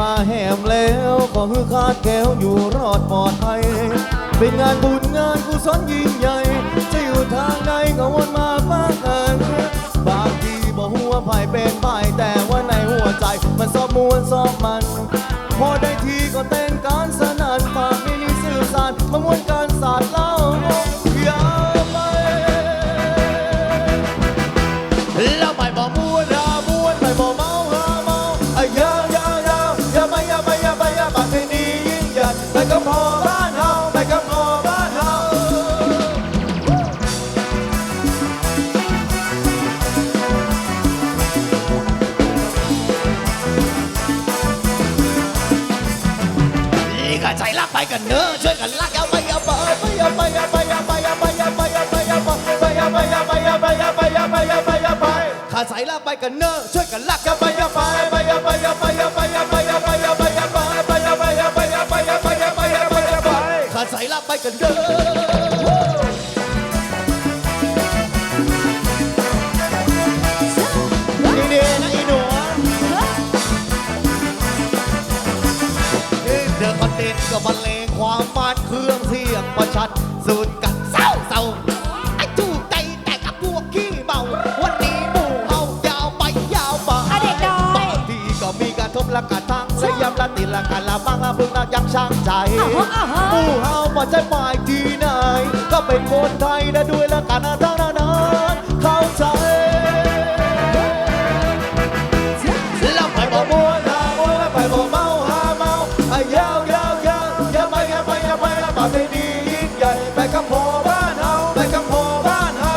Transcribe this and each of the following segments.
มาแฮือคาดแก้วอยู่รอดปลอดภัยเป็นงานบุญงานกุศลยิ่งใหญ่จะอยู่ทางใดก็วนมาบ้างกันบางทีบอกหัวาไผเป็นไผ่แต่ว่าในหัวใจมันซอบมวนซอบมัน พอได้ทีก็เต้นการสนันปากไม่มีสื่อสารมามวนการสาดเล่าอย่าไปแล้วไป กับใจรักไปกันเนอช่วยกันรักเอาไปเอาไปไปอย่าไปอย่าไปอย่าไปอย่าไปอย่าไปอย่าไปอย่าไปอย่าไปอย่าไปอย่าไปอย่าไปอย่าไปอย่าไปอย่าไปขาใส่ลากไปกันเนอช่วยกันลากอย่าไปอย่าไปไปอย่าไปอย่าไปอย่าไปอย่าไปอย่าไปอย่าไปอย่าไปไปอย่าไปอย่าไปอย่าไปอย่าไปอย่าไปอย่าไปอย่าไปขาใส่ลากไปกันเนอ อะคอนเทนต์ก็บรรเลงความมันเครื่องเสียงประชัดสูดกันเศร้าเศร้าไอ้จูใจแต่กับพวกขี้เมาวันนี้หมู่เฮายาวไปยาวไปอะเด็กดอย บางทีก็มีการทบละกันทางสยามละติละกันละมังละพึงนะยังช่างใจอ่าฮะอ่าฮะหมู่เฮามาใจหมายที่ไหน ก็เป็นคนไทยนะด้วยละกันนะ ไม่ดียิ่งใหญ่ไปกับพ่อบ้านเฮาไปกับพ่อบ้านเฮา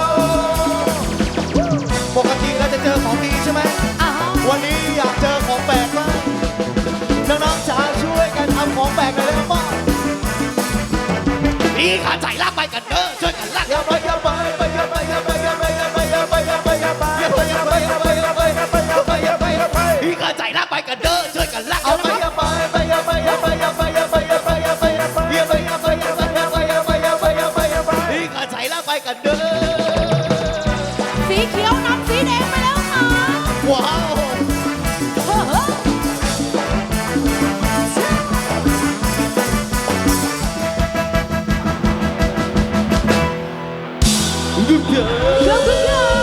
ปกติเราจะเจอของดีใช่ไหมอ่าฮะวันนี้อยากเจอของแปลกบ้างน้องๆจ๋าช่วยกันทำของแปลกหน่อยได้ไหมป้านี่ก็ใจรักไปกันเนอ นี่ก็ใจรักไปกันเด้อสีเขียวนำสีแดงไปแล้วค่ะว้าวเฮ้อเฮ้อหยุดเถอเ